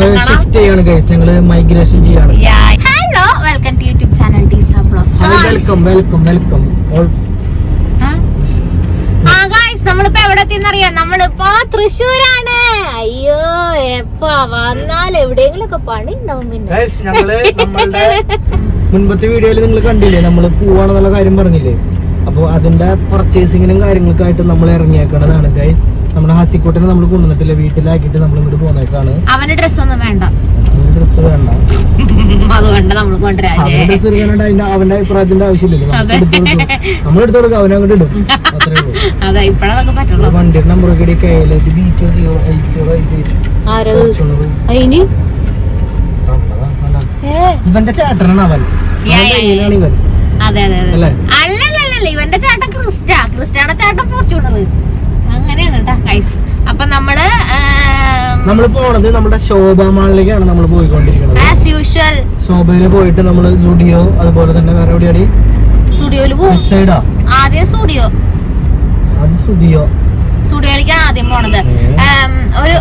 ഞങ്ങൾ ഷിഫ്റ്റ് ചെയ്യാണ് ഗൈസ് ഞങ്ങൾ മൈഗ്രേഷൻ ചെയ്യാണ്. Hello welcome to YouTube channel ടീസ ബ്ലോസ് വെൽക്കം വെൽക്കം വെൽക്കം ആ ഗായ്സ് നമ്മളിപ്പോ എവിടെ എത്തിയെന്നറിയാം നമ്മളിപ്പോ തൃശ്ശൂരാണ്. അയ്യോ എപ്പാ വന്നാൽ എവിടെയെങ്കിലും ഒക്കെ പണി ഉണ്ടാവും പിന്നെ ഗൈസ് മുൻപത്തെ വീഡിയോയിൽ നിങ്ങൾ കണ്ടില്ലേ? നമ്മൾ പോവാണെന്നുള്ള കാര്യം പറഞ്ഞില്ലേ? അപ്പോൾ അതിന്റെ പർച്ചേസിങ്ങിനും കാര്യങ്ങൾക്കായിട്ട് നമ്മൾ ഇറങ്ങിയേക്കണതാണ് ഗൈസ് നമ്മുടെ ഹസിക്കോട്ടിനെ നമ്മൾ കൊണ്ടുവന്നിട്ടില്ല. വീട്ടിലാക്കിയിട്ട് നമ്മൾ ഇങ്ങോട്ട് പോന്നേക്കാണ്. അവന്റെ ഡ്രസ് ഒന്നും വേണ്ട. ഡ്രസ്സ് വേണ്ട. അതുകൊണ്ട് നമ്മൾ കൊണ്ടുവരാജേ അവന്റെ ഡ്രസ്സ് എടുക്കാനായിട്ട് അതിന്റെ അവന്റെ അഭിപ്രായത്തിന്റെ ആവശ്യമില്ലല്ലോ. നമ്മൾ എടുത്തു കൊടുക്കും. അവനെ അങ്ങോട്ട് ഇടും. അത്രേ ഉള്ളൂ. അതെ ഇപ്പഴതൊക്കെ പറ്റുള്ളൂ. വണ്ടിയുടെ നമ്പർ ഒക്കെ K L eight B two zero eight zero eight ആരത്? അതിന് ഏ? ഇവന്റെ ചേട്ടനാണ് അവൻ. ഇവൻ. അതെ അതെ അതെ. അല്ലേ? അല്ലല്ലല്ല ഇവന്റെ ചേട്ടൻ ക്രിസ്റ്റ. ക്രിസ്റ്റാണ് ചേട്ടൻ ഫോർച്യൂണർ അങ്ങനെയാണ് കേട്ടാ ഗൈസ് അപ്പൊ നമ്മൾ നമ്മൾ പോണത് നമ്മുടെ ശോഭ മാളിലേക്കാണ് നമ്മൾ പോയിക്കൊണ്ടിരിക്കുന്നത്. ആസ് യൂഷ്വൽ ശോഭയിൽ പോയിട്ട് നമ്മൾ സ്റ്റുഡിയോ അതുപോലെ തന്നെ വേറെ എവിടെയാടി? സ്റ്റുഡിയോയിൽ പോകും ആദ്യം സ്റ്റുഡിയോ. ആദ്യം സ്റ്റുഡിയോ. സ്റ്റുഡിയോയിലേക്കാണ് ആദ്യം പോണത്. ഒരു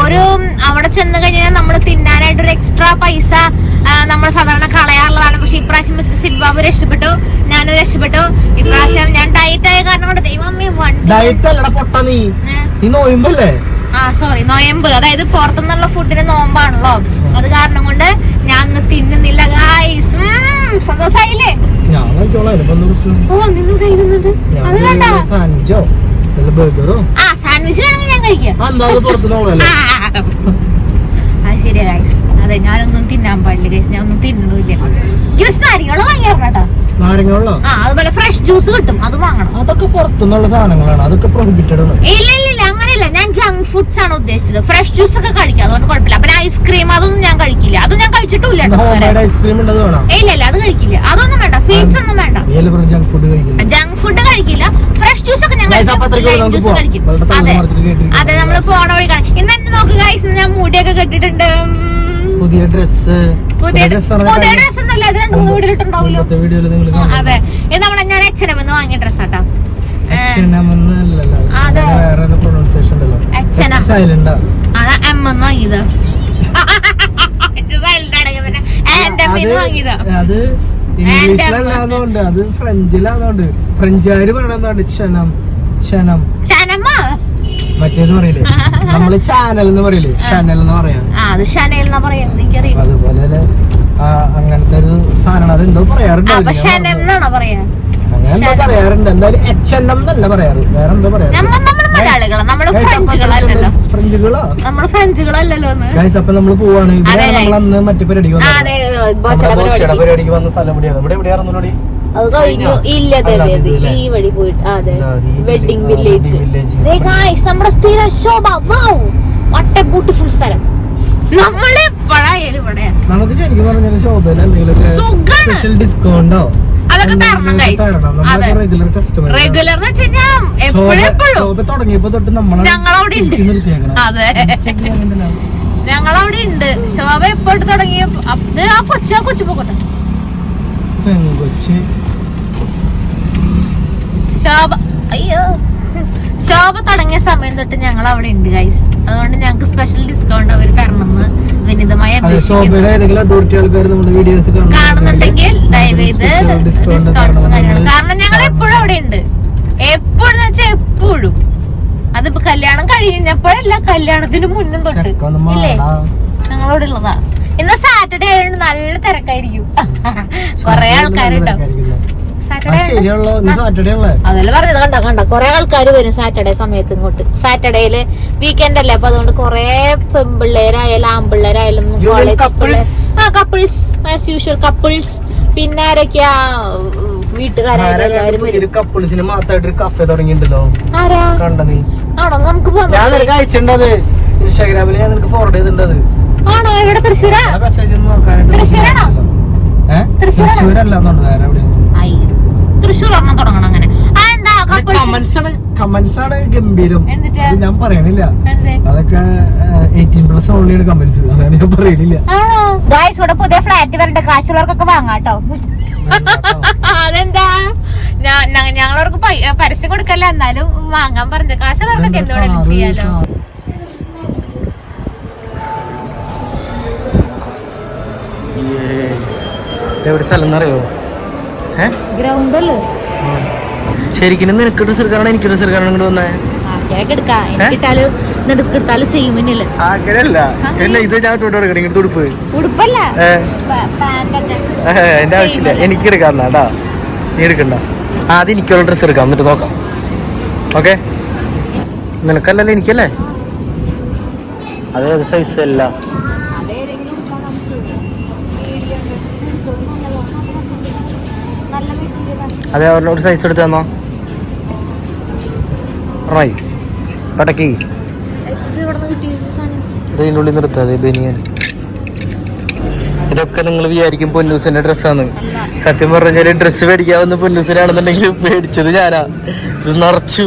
ഒരു അവിടെ ചെന്ന് കഴിഞ്ഞാൽ നമ്മൾ തിന്നാനായിട്ട് ഒരു എക്സ്ട്രാ പൈസ നമ്മൾ സാധാരണ പക്ഷെ ഇപ്രാവശ്യം മിസ്റ്റർ സിൽബാബു രക്ഷപ്പെട്ടു ഞാനും രക്ഷപ്പെട്ടു. ഇപ്രാവശ്യം ഞാൻ ഡയറ്റ് ആയ കാരണം കൊണ്ട് ദൈവമേ വണ്ടി ഡയറ്റ് അല്ലടാ പൊട്ട നീ. നീ നോയുമ്പല്ലേ? ആ സോറി നോയമ്പ്. അതായത് പുറത്തുനിന്നുള്ള ഫുഡിന് നോമ്പാണല്ലോ. അത് കാരണം കൊണ്ട് ഞാൻ തിന്നുന്നില്ല ഗായ്സ് സന്തോഷായില്ലേ? ഓ നിങ്ങൾ കഴിക്കുന്നുണ്ട്. അത് വേണ്ട. ഞാൻ ബർഗറോ ആ സാൻഡ്വിച്ച് വേണമെങ്കിൽ ഞാൻ കഴിക്കാം. ശരിയാ ഗൈസ് അതെ ഞാനൊന്നും തിന്നാൻ പാടില്ല ഗൈസ് ഞാൻ ഒന്നും തിന്നണില്ല. ജ്യൂസ് നാരങ്ങളോ വാങ്ങിയാട്ടോ കേട്ടോ. ആ അതുപോലെ ഫ്രഷ് ജ്യൂസ് കിട്ടും. അത് വാങ്ങണം. അതൊക്കെ പുറത്തുനിന്നുള്ള സാധനങ്ങളാണ്. അതൊക്കെ പ്രൊഹിബിറ്റഡ് ആണ്. ഇല്ല ഇല്ല ഇല്ല അങ്ങനെയല്ല. ഞാൻ ജങ്ക് ഫുഡ്സ് ആണ് ഉദ്ദേശിച്ചത്. ഫ്രഷ് ജ്യൂസ് ഒക്കെ കഴിക്കാം. അതുകൊണ്ട് കുഴപ്പമില്ല. അപ്പൊ ഐസ്ക്രീം അതൊന്നും ഞാൻ കഴിക്കില്ല. അതും ഞാൻ കഴിച്ചിട്ടില്ല ഐസ്ക്രീം വേണം? ഇല്ല ഇല്ല അത് കഴിക്കില്ല. അതൊന്നും വേണ്ട. സ്വീറ്റ്സ് ഒന്നും വേണ്ട. ജങ്ക് ഫുഡ് കഴിക്കില്ല? ജങ്ക് ഫുഡ് കഴിക്കില്ല. ഫ്രഷ് ജ്യൂസ് ഒക്കെ ഞാൻ കഴിക്കും. അതെ. അതെ നമ്മൾ പോണ വഴി കാണാം ഇന്ന് തന്നെ നോക്ക് ഗൈസ് ഞാൻ മുടിയൊക്കെ കെട്ടിട്ടുണ്ട്. പുതിയ ഡ്രസ് അതെ ഇത് നമ്മളെ ഞാൻ എച്ചനം വാങ്ങിയ ഡ്രസ് ആട്ടാ. അതെ. വേറെ പ്രൊണൗൺസിയേഷൻ ഉണ്ടല്ലോ. H&M. എന്ന് വാങ്ങിയത്. അത് അത് ഫ്രഞ്ചുകാര് പറയണെന്താണ് ക്ഷണം ക്ഷണം മറ്റേത് പറയില്ലേ? നമ്മൾ ചാനൽ എന്ന് പറയില്ലേ? ഷനൽ എന്ന് പറയാം. ആ അത് ഷനയിൽ എന്നാ പറയാ. എനിക്കറിയാം അതുപോലെ അങ്ങനത്തെ ഒരു സാധനം അത് എന്തോ പറയാറുണ്ട്. എന്നാണോ പറയാ? അങ്ങനെ എന്തായാലും എച്ച് എൻ എം എന്നല്ല പറയാറ്? വേറെ എന്തോ പറയാറ് അപ്പൊ നമ്മൾ പോവാണ്. അന്ന് മറ്റേ പരിപാടിക്ക് പരിപാടിക്ക്. വന്ന സ്ഥലം ഇവിടെ എവിടെയായിരുന്നു അത് കഴിഞ്ഞു. ഇല്ല അതെ? ഈ വഴി പോയിട്ട്. അതെ. Wedding village. നമ്മുടെ സ്ഥിര ശോഭ. വൗ! വട്ട ബ്യൂട്ടിഫുൾ സ്ഥലം. നമ്മളെ നമുക്ക് ശരിക്കും പറഞ്ഞാൽ ശോഭയിൽ സ്പെഷ്യൽ ഡിസ്കൗണ്ടോ. റെഗുലർ തുടങ്ങിയപ്പോ തൊട്ട് നമ്മളെ ഞങ്ങളവിടെ ഉണ്ട്. ശോഭ എപ്പോഴും തുടങ്ങിയ അത് ആ കൊച്ചു ആ കൊച്ചു പോകട്ടെ പെങ്കൊച്ച്. ശോഭ അയ്യോ. ശോഭ തുടങ്ങിയ സമയം തൊട്ട് ഞങ്ങൾ അവിടെ ഉണ്ട് ഗൈസ് അതുകൊണ്ട് ഞങ്ങൾക്ക് സ്പെഷ്യൽ ഡിസ്കൗണ്ട് അവർ തരണമെന്ന് വിനിതമായി കാണുന്നുണ്ടെങ്കിൽ ദയവേത് ഡിസ്കൗണ്ട്സും കാര്യങ്ങളും. കാരണം ഞങ്ങൾ എപ്പോഴും അവിടെ ഉണ്ട്. എപ്പോഴും വെച്ചാൽ എപ്പോഴും. അതിപ്പോ കല്യാണം കഴിഞ്ഞപ്പോഴല്ല കല്യാണത്തിന് മുന്നും തൊട്ട്. ഇല്ലേ? ഞങ്ങളവിടെ ഉള്ളതാ. ഇന്ന് സാറ്റർഡേ ആയതുകൊണ്ട് നല്ല തിരക്കായിരിക്കും. കൊറേ ആൾക്കാരുണ്ടാവും സാറ്റർഡേ ശരിയുള്ള ഇന്ന് സാറ്റർഡേ ഉള്ള അതല്ല പറഞ്ഞത് കണ്ട കണ്ട. കൊറേ ആൾക്കാർ വരും സാറ്റർഡേ സമയത്ത് ഇങ്ങോട്ട്. സാറ്റർഡേയിൽ വീക്കെൻഡ് അല്ലേ? അപ്പൊ അതുകൊണ്ട് കൊറേ പെൺപിള്ളേരായാലും ആൺപിള്ളേരായാലും You കോളേജ് ആ കപ്പിൾസ് ആസ് യൂഷ്വൽ കപ്പിൾസ് പിന്നെ ആരൊക്കെയാ? വീട്ടുകാരായ കപ്പിൾസിന് മാത്രമായിട്ട് ഒരു കഫേ തുടങ്ങിയിട്ടുണ്ടല്ലോ. ആരാ? കണ്ട ആണോ? നമുക്ക് പോകാൻ ഞാൻ പറ്റില്ലേ? നിനക്ക് അയച്ചിട്ടുണ്ടത് ഇൻസ്റ്റാഗ്രാമിൽ ഞാൻ നിനക്ക് ഫോർവേഡ് ചെയ്തിട്ടുണ്ടത് ആണോ? തൃശ്ശൂരാ? തൃശ്ശൂരാണോ? തൃശ്ശൂരല്ല വേറെ എവിടെയാണ് തൃശ്ശൂർ ഒരെണ്ണം തുടങ്ങണം അങ്ങനെ. കമന്റ്സ് ആണ് ഗംഭീരം. ഞാൻ അതൊക്കെ കമന്റ്സ് ഞാൻ പുതിയ ഫ്ലാറ്റ് വരണ്ട. കാശുള്ളവർക്കൊക്കെ വാങ്ങാട്ടോ അതെന്താ? ഞങ്ങളവർക്ക് പരസ്യം കൊടുക്കല്ല. എന്നാലും വാങ്ങാൻ പറഞ്ഞത് കാശുള്ളവർക്കൊക്കെ എന്തുകൊണ്ടെങ്കിലും ചെയ്യാലോ? എവിടെ സ്ഥലം എന്നറിയോ? ശരിക്കും നിനക്ക് ഡ്രസ് എടുക്കാനാണ് എനിക്ക് ഡ്രസ് എടുക്കാനാണ് ഇങ്ങോട്ട് വന്നേ അങ്ങനെയല്ല എന്നെ ഇത് ഞാൻ ഇട്ടോട്ട് എടുക്കണം ഇങ്ങോട്ട് ഉടുപ്പ്. ഉടുപ്പല്ല. എന്റെ ആവശ്യമില്ല. എനിക്ക് എടുക്കാം നീ എടുക്കണ്ട. ആദ്യം എനിക്കുള്ള ഡ്രസ്സ് എടുക്കാം എന്നിട്ട് നോക്കാം. ഓക്കെ? നിനക്കല്ലല്ലോ എനിക്കല്ലേ? അത് സൈസ് അല്ല. അതെ ഒരു സൈസ് എടുത്ത് തന്നോ? റൈ പടക്കി. ഇതിന്റെ ഉള്ളിൽ നിർത്തുക അതെ ബനിയൻ. ഇതൊക്കെ നിങ്ങൾ വിചാരിക്കും പൊന്നൂസിന്റെ ഡ്രസ്സാണ്. സത്യം പറഞ്ഞാൽ ഡ്രസ്സ് മേടിക്കാവുന്ന പൊന്നൂസിനാണെന്നുണ്ടെങ്കിൽ മേടിച്ചത് ഞാനാ. ഇത് നിറച്ചു.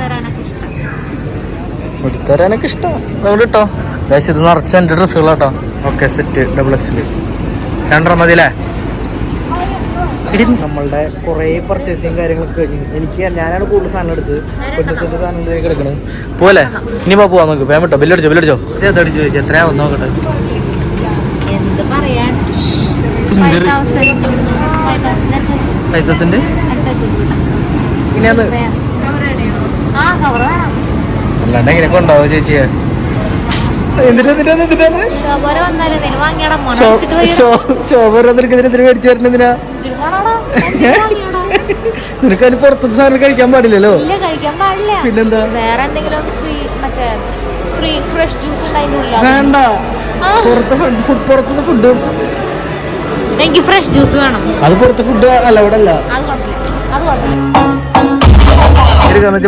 തരാനൊക്കെ ഇഷ്ടം. ഇഷ്ടമാണ് നമ്മൾ ഇട്ടോ ഇത് നിറച്ച എന്റെ ഡ്രസ്സുകളാട്ടോ ഓക്കെ സെറ്റ് ഡബിൾ എക്സ് രണ്ടര മതിയല്ലേ? ഇടി നമ്മളുടെ കുറേ പർച്ചേസിങ് കാര്യങ്ങളൊക്കെ കഴിഞ്ഞു. എനിക്ക് ഞാനാണ് കൂടുതൽ സാധനം എടുത്തത്. പൊന്നൂസിന്റെ സാധനങ്ങളിലേക്ക് എടുക്കണത് പോലെ ഇനി പോ പോവാ നമുക്ക് വേം വിട്ടോ. ബില്ലടിച്ചോ ബില്ലടിച്ചോ ഇത് അടിച്ചു ചോദിച്ചു? എത്രയാവും നോക്കട്ടെ. ഫൈവ് തൗസൻഡ് പിന്നെ അത് ആ കവർ വേണം. അല്ലാണ്ട് എങ്ങനെയൊക്കെ ഉണ്ടാവും ചേച്ചിയെ? നിനക്ക് അതിന് പുറത്തത്തെ സാധനം കഴിക്കാൻ പാടില്ലല്ലോ? പിന്നെന്താ? വേറെ എന്തെങ്കിലും ഫ്രഷ് ജ്യൂസ് വേണ്ട. പുറത്ത് ഫുഡ് പുറത്തുനിന്ന് ഫുഡ് എനിക്ക് ഫ്രഷ് ജ്യൂസ് വേണം. അത് പുറത്ത് ഫുഡ് അല്ല ഇവിടെ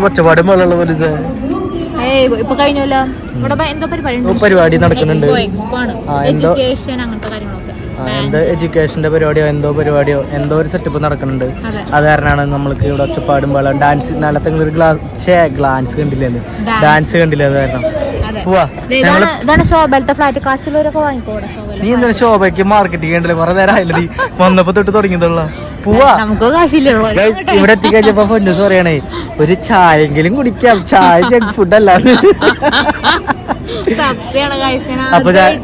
പച്ചപ്പാടും വെള്ളമുള്ള പോലെ ഇപ്പൊ കഴിഞ്ഞല്ലോ. ഇവിടെ എന്തോ പരിപാടി പരിപാടി നടക്കുന്നുണ്ട്. എഡ്യൂക്കേഷൻ അങ്ങനത്തെ കാര്യങ്ങളൊക്കെ. എന്തോ എഡ്യൂക്കേഷന്റെ പരിപാടിയോ എന്തോ പരിപാടിയോ എന്തോ ഒരു സെറ്റപ്പ് നടക്കുന്നുണ്ട്. അതെ. കാരണമാണ് നമ്മൾക്ക് ഇവിടെ ഒച്ചപ്പാടും വെള്ളം ഡാൻസ് നാളത്തെ ഒരു ഗ്ലാസ് ഗ്ലാൻസ് കണ്ടില്ലെന്ന് ഡാൻസ് കണ്ടില്ലേ അത് കാരണം. ഇതാണ് ശോഭലത്തെ ഫ്ലാറ്റ് വാങ്ങിക്കോടെ നീ ഇന്നലെ ശോഭയ്ക്ക് മാർക്കറ്റിംഗ് ചെയ്യണ്ടല്ലേ? കുറെ നേരം ആയില്ലേ നീ വന്നപ്പോ തൊട്ട് തുടങ്ങിയതുള്ള പോവാ. നമുക്ക് ഇവിടെ എത്തിക്കഴിഞ്ഞപ്പോ പൊന്നൂസ് പറയണേ ഒരു ചായെങ്കിലും കുടിക്കാം. ചായ ജങ്ക് ഫുഡ്. ഞാൻ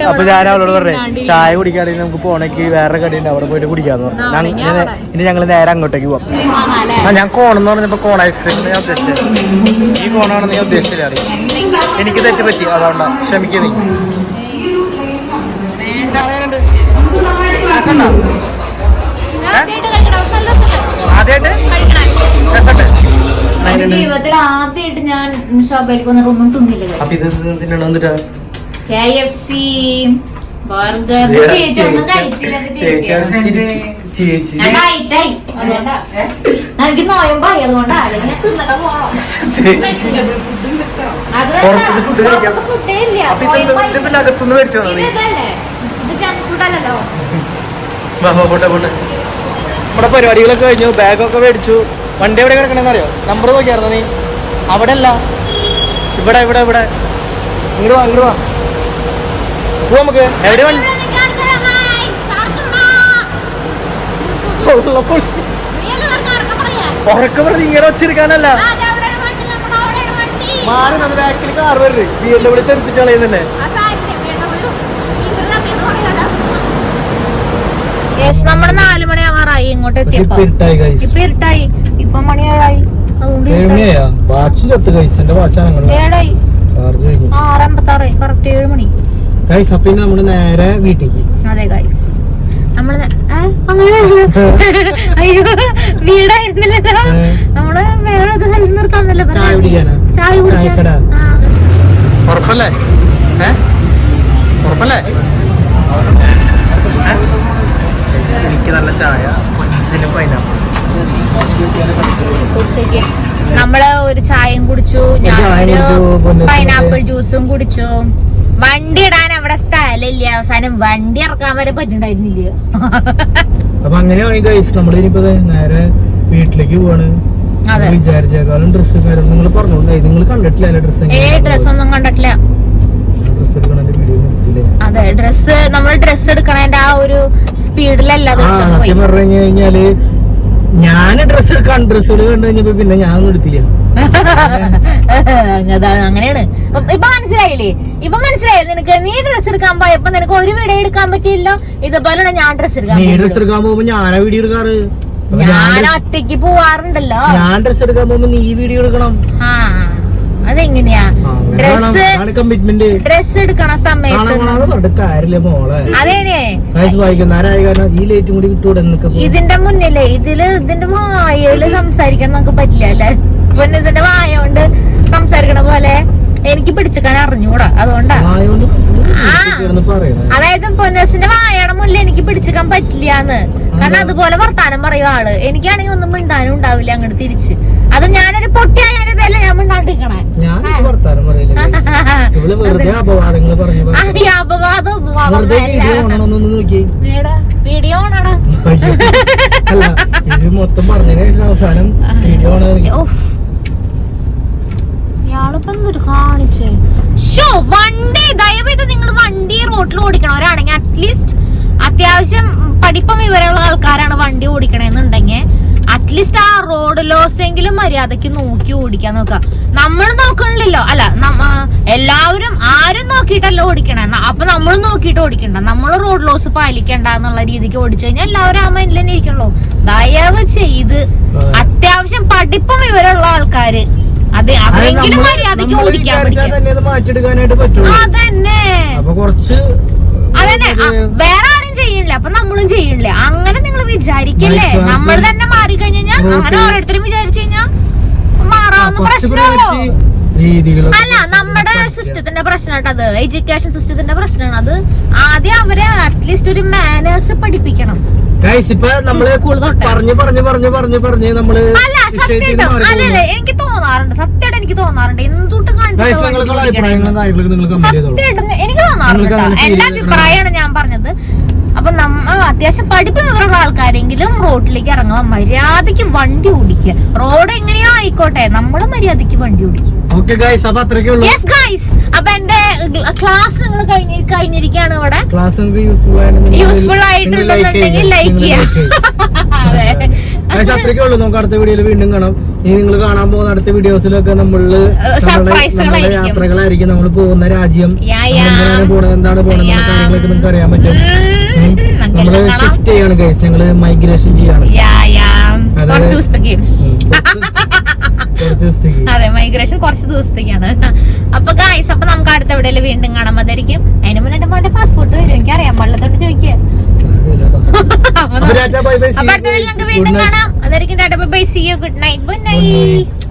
അപ്പൊ ഞാൻ അവളോട് പറഞ്ഞു ചായ കുടിക്കാണെങ്കിൽ നമുക്ക് പോണേക്ക് വേറെ കടയുണ്ട് അവിടെ പോയിട്ട് കുടിക്കാന്ന് പറഞ്ഞു. ഇനി- ഞങ്ങൾ നേരെ അങ്ങോട്ടേക്ക് പോവാം. ഞാൻ കോണെന്ന് പറഞ്ഞപ്പോ കോൺ ഐസ്ക്രീം ഞാൻ ഉദ്ദേശിച്ചത്. ഈ കോണാണെന്ന് ഞാൻ ഉദ്ദേശിച്ചില്ല അറിയാം? എനിക്ക് തെറ്റ് പറ്റി അതുകൊണ്ടാ. ക്ഷമിക്കുക നീ. ആദ്യമായിട്ട് രസമുണ്ട്. ജീവിതത്തിൽ ആദ്യമായിട്ട് ഞാൻ ഷോപ്പിലേക്ക് വന്നിട്ട് ഒന്നും തിന്നില്ല അപ്പൊ ഇത് തിന്നണം എന്നിട്ടാ കെ എഫ് സി ബർഗർ. ചേച്ചി ഒന്നും കഴിച്ചില്ല ഇത് ചേച്ചി. ചേച്ചി. ഞാൻ ഡയറ്റായി അതുകൊണ്ടാ. എനിക്ക് നോയമ്പായി അതുകൊണ്ടാ. അല്ലെങ്കിൽ തിന്നിട്ട് പോകണം അത്. ഫുഡേ ഇല്ല. ജങ്ക് ഫുഡ് അല്ലല്ലോ. നമ്മുടെ പരിപാടികളൊക്കെ കഴിഞ്ഞു. ബാഗൊക്കെ മേടിച്ചു. വണ്ടി എവിടെ കിടക്കണെന്ന് അറിയോ നമ്പർ നോക്കിയായിരുന്നു നീ? അവിടെ അല്ല ഇവിടെ ഇവിടെ ഇവിടെ. ഇങ്ങോട്ട് വാ ഇങ്ങോട്ട് വാ. പോവാ നമുക്ക്. എവിടെ വണ്ടി? ഉറക്കം പറഞ്ഞ് ഇങ്ങനെ വെച്ചെടുക്കാനല്ല. മാറി നമ്മുടെ ബാക്കിൽ കാർ വരുന്നത് ബി എം ഡബ്ല്യൂ തെറിപ്പിച്ച് കളയുന്നല്ലേ Yes, നമ്മൾ നാല് മണിയാവാറായി ഇങ്ങോട്ട് എത്തിയപ്പോ. ഇപ്പൊ ഇരുട്ടായി ഇപ്പൊ മണി ഏഴായി. ഏഴായി. ആറ് അമ്പത്താറ് കറക്റ്റ് ഏഴ് മണി ഗൈസ് അപ്പൊ ഇനി നമ്മൾ നേരെ വീട്ടിലേക്ക്. അതെ ഗൈസ് നമ്മൾ അയ്യോ വീടായിരുന്നില്ലല്ലോ. നമ്മൾ വേറെ സ്ഥലത്ത് നിർത്താന്നല്ലോ ചായ. കുടിക്കാനാ? ചായ. ആ. ഉറപ്പല്ലേ? ഏ? ഉറപ്പല്ലേ? എനിക്ക് നല്ല ചായ പൊന്നീസിന് പൈനാപ്പിൾ. നമ്മൾ ഒരു ചായയും കുടിച്ചു പൊന്നൂസിന് പൈനാപ്പിൾ ജ്യൂസും കുടിച്ചു വണ്ടി ഇടാൻ അവിടെ സ്ഥലമില്ല. അവസാനം വണ്ടി ഇറക്കാൻ വരെ പറ്റുണ്ടായിരുന്നില്ല. അപ്പൊ അങ്ങനെയാണെങ്കിൽ ഗൈസ് നമ്മൾ ഇനിയിപ്പോ നേരെ വീട്ടിലേക്ക് പോവാണ്. വിചാരിച്ചേക്കാളും ഡ്രസ്സ് കാര്യം നിങ്ങൾ പറഞ്ഞോണ്ടേ നിങ്ങൾ കണ്ടിട്ടില്ല ഡ്രസ്സ് ഒന്നും കണ്ടിട്ടില്ല. ഡ്രസ്സ് നിർത്തില്ലേ അതെ ഡ്രസ് നമ്മൾ ഡ്രസ് എടുക്കണേന്റെ ആ ഒരു സ്പീഡിലല്ല സത്യം പറഞ്ഞു കഴിഞ്ഞാൽ ഞാൻ ഡ്രസ് എടുക്കാൻ ഡ്രസ്സുകൾ കണ്ടു കഴിഞ്ഞപ്പോ പിന്നെ ഞാൻ ഒന്നും എടുത്തില്ല അങ്ങനെയാണ്. ഇപ്പൊ- മനസ്സിലായില്ലേ? ഇപ്പൊ മനസ്സിലായി? നിനക്ക് നീ ഡ്രസ് എടുക്കാൻ പോയപ്പോ നിനക്ക് ഒരു വീഡിയോ എടുക്കാൻ പറ്റിയില്ലോ ഇതുപോലെ ഞാൻ ഡ്രസ് എടുക്കാൻ നീ. ഡ്രസ് എടുക്കാൻ പോകുമ്പോ ഞാനാ വീഡിയോ എടുക്കാറ്? ഞാൻ ഒറ്റയ്ക്ക് പോവാറുണ്ടല്ലോ. ഞാൻ ഡ്രസ് എടുക്കാൻ പോകുമ്പോ നീ വീഡിയോ എടുക്കണം. ആ അതെങ്ങനെയാ? ഡ്രസ് ഡ്രസ് എടുക്കണ സമയത്ത് ഇതിന്റെ മുന്നിലേ ഇതിൽ ഇതിന്റെ വായയിൽ സംസാരിക്കാൻ നമുക്ക് പറ്റില്ല അല്ലെ? പൊന്നിസിന്റെ വായ കൊണ്ട് സംസാരിക്കണ പോലെ എനിക്ക് പിടിച്ചിക്കാൻ അറിഞ്ഞൂടാ അതുകൊണ്ടാ. അതായത് പൊന്നസിന്റെ വായയുടെ മുന്നിൽ എനിക്ക് പിടിച്ചിക്കാൻ പറ്റില്ലാന്ന്. കാരണം അതുപോലെ വർത്താനം പറയുവാൾ. ആൾ എനിക്കാണെങ്കിൽ ഒന്നും മിണ്ടാനും ഉണ്ടാവില്ല അങ്ങോട്ട് തിരിച്ച്. അത് ഞാനൊരു പൊട്ടിയായ ഞാൻ മിണ്ടാണ്ടിരിക്കണേ ഞാൻ ഈ വർത്താനം പറയില്ല guys. വെറുതെ അപവാദങ്ങൾ പറഞ്ഞു പറഞ്ഞു. ഈ അപവാദം ഉപവാദം വീഡിയോ. അല്ല ഇത് മൊത്തം പറഞ്ഞതിന് ശേഷം അവസാനം വീഡിയോ. ഇയാളിപ്പോ എന്തൊരു കാണിച്ചേ ഷോ വണ്ടി ദയവേത് നിങ്ങൾ വണ്ടി റോട്ടിൽ ഓടിക്കണവരാണെങ്കിൽ അറ്റ്ലീസ്റ്റ് അത്യാവശ്യം പഠിപ്പം വിവരമുള്ള ആൾക്കാരാണ് വണ്ടി ഓടിക്കണേന്നുണ്ടെങ്കിൽ അറ്റ്ലീസ്റ്റ് ആ റോഡ് ലോസ് എങ്കിലും മര്യാദയ്ക്ക് നോക്കി ഓടിക്കാൻ നോക്കുക നമ്മൾ നോക്കണില്ലല്ലോ. അല്ല എല്ലാവരും ആരും നോക്കിയിട്ടല്ല ഓടിക്കണേ. അപ്പൊ നമ്മൾ നോക്കിയിട്ട് ഓടിക്കണ്ട. നമ്മൾ റോഡ് ലോസ് പാലിക്കണ്ട എന്നുള്ള രീതിക്ക് ഓടിച്ചു കഴിഞ്ഞാൽ എല്ലാവരും ആ മൈൻഡിൽ തന്നെ ഇരിക്കണല്ലോ. ദയവ് ചെയ്ത് അത്യാവശ്യം പഠിപ്പും വിവരമുള്ള ആൾക്കാര്. അതെ അവരെങ്കിലും മര്യാദയ്ക്ക് ഓടിക്കാൻ അതന്നെ. അതന്നെ. വേറെ ആരും ചെയ്യണില്ല അപ്പൊ നമ്മളും ചെയ്യണില്ല അങ്ങനെ നിങ്ങൾ വിചാരിക്കല്ലേ. നമ്മൾ തന്നെ മാറി കഴിഞ്ഞാൽ അങ്ങനെ ഓരോരുത്തരും വിചാരിച്ചു കഴിഞ്ഞാൽ മാറാവുന്ന പ്രശ്നമല്ലോ അല്ല നമ്മുടെ സിസ്റ്റത്തിന്റെ പ്രശ്നമായിട്ട് അത് എഡ്യൂക്കേഷൻ സിസ്റ്റത്തിന്റെ പ്രശ്നമാണ് അത്. ആദ്യം അവരെ അറ്റ്ലീസ്റ്റ് ഒരു മാനേഴ്സ് പഠിപ്പിക്കണം. ഗൈസ് ഇപ്പൊ നമ്മൾ പറഞ്ഞു പറഞ്ഞു പറഞ്ഞു പറഞ്ഞു പറഞ്ഞ് നമ്മൾ എനിക്ക് തോന്നാറുണ്ട്. സത്യമായിട്ട് എനിക്ക് തോന്നാറുണ്ട്. എന്തുകൊണ്ട് എനിക്ക് തോന്നാറുണ്ട്. എന്റെ അഭിപ്രായമാണ് ഞാൻ പറഞ്ഞത്. അപ്പൊ നമ്മ അത്യാവശ്യം പഠിപ്പ് വിവരമുള്ള ആൾക്കാരെങ്കിലും റോഡിലേക്ക് ഇറങ്ങുക. മര്യാദയ്ക്ക് വണ്ടി ഓടിക്കുക. റോഡ് എങ്ങനെയോ ആയിക്കോട്ടെ. നമ്മൾ മര്യാദയ്ക്ക് വണ്ടി ഓടിക്കുക ഓക്കെ ഗൈസ് അപ്പൊ അത്രയ്ക്കേ ഉള്ളൂ. യെസ് ഗൈസ് അപ്പൊ എന്റെ ക്ലാസ് നിങ്ങൾ കഴിഞ്ഞ കഴിഞ്ഞിരിക്കുകയാണ് ഇവിടെ. ക്ലാസ് നിങ്ങൾക്ക് യൂസ്ഫുൾ ആയിട്ടുണ്ടെങ്കിൽ യൂസ്ഫുൾ ആയിട്ടുണ്ടെന്നുണ്ടെങ്കിൽ ലൈക്ക് ചെയ്യാം. അത്രയ്ക്കേ ഉള്ളൂ. നമുക്ക് അടുത്ത വീഡിയോയിൽ വീണ്ടും കാണാം. ഇനി നിങ്ങൾ കാണാൻ പോകുന്ന അടുത്ത വീഡിയോസിലൊക്കെ നമ്മൾ യാത്രകളായിരിക്കും. നമ്മൾ പോകുന്ന രാജ്യം. എന്തിനാണ് പോണത് എന്താണ് പോണത് കാര്യങ്ങളൊക്കെ നിങ്ങൾക്ക് അറിയാൻ പറ്റും. നമ്മൾ. ഷിഫ്റ്റ് ചെയ്യാണ് ഗൈസ് ഞങ്ങൾ മൈഗ്രേഷൻ ചെയ്യാണ്. അതായത് അതെ. മൈഗ്രേഷൻ കുറച്ച് ദിവസത്തേക്കാണ്. അപ്പൊ ഗായ്സ് അപ്പൊ നമുക്ക് അടുത്ത എവിടെയെങ്കിലും വീണ്ടും കാണാൻ വന്നായിരിക്കും അതിന് മുന്നേ എന്റെ മോന്റെ പാസ്പോർട്ട് വരും എനിക്ക് അറിയാൻ പാടില്ലത്തോണ്ട് ചോദിക്കുക. അപ്പൊ ബൈ ബൈ അടുത്ത വീണ്ടും കാണാം. അതായിരിക്കും tata bye see you good night good night